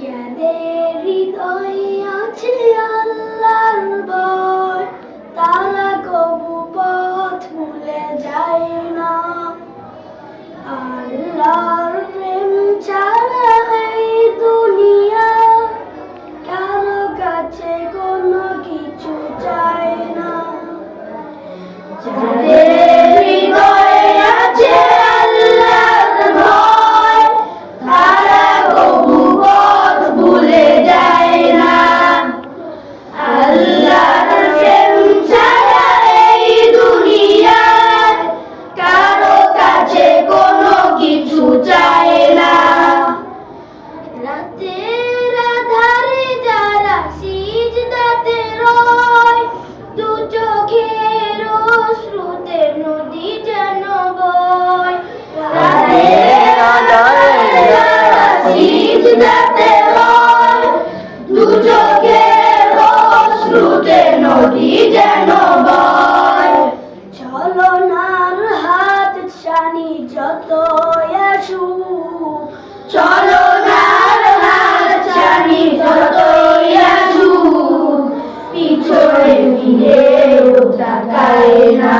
যাদের হৃদয়ে যায় না আল্লাহর প্রেম ছাড়া এই দুনিয়া কাছে কোনো কিছু চায় না নদী যেন চলনার হাত ছানি যত আসুক চলনার হাত ছানি যত আসুক পিছনে ফিরেও তাকায় না।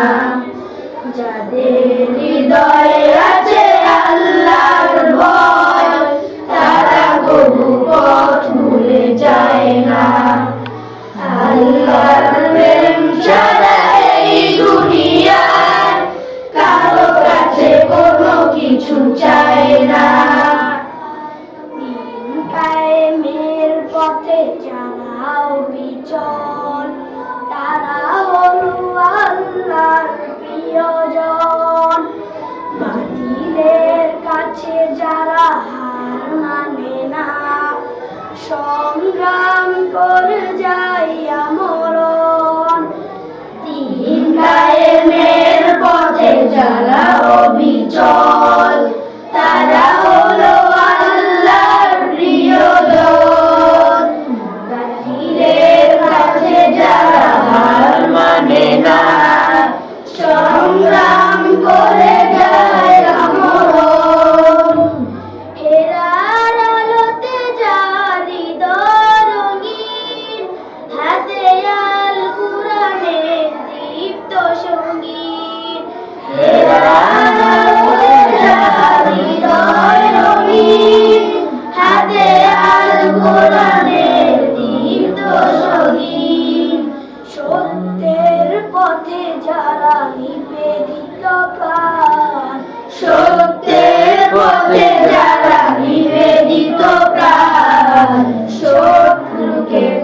যাদের হৃদয়ে কিছু চাই না। দিন কায়েমের পথে চালাও বিচল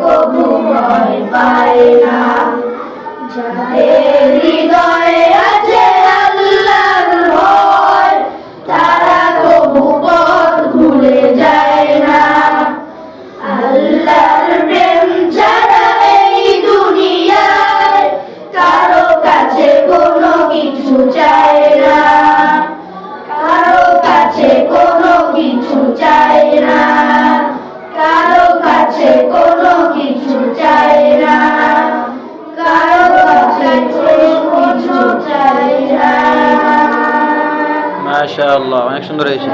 পথে পায় না। যাদের হৃদয়ে আছে আল্লাহর ভয়, তারা কবু পথ ভুলে যায় না। আল্লাহর প্রেম ছাড়া এই কাছে কোনো কিছু চায় না। কোনো কিছু চায় না। কারও কাছে কোনো কিছু চায় না। কারও কাছে কোনো কিছু চায় না। মাশাআল্লাহ, অনেক সুন্দর হয়েছে।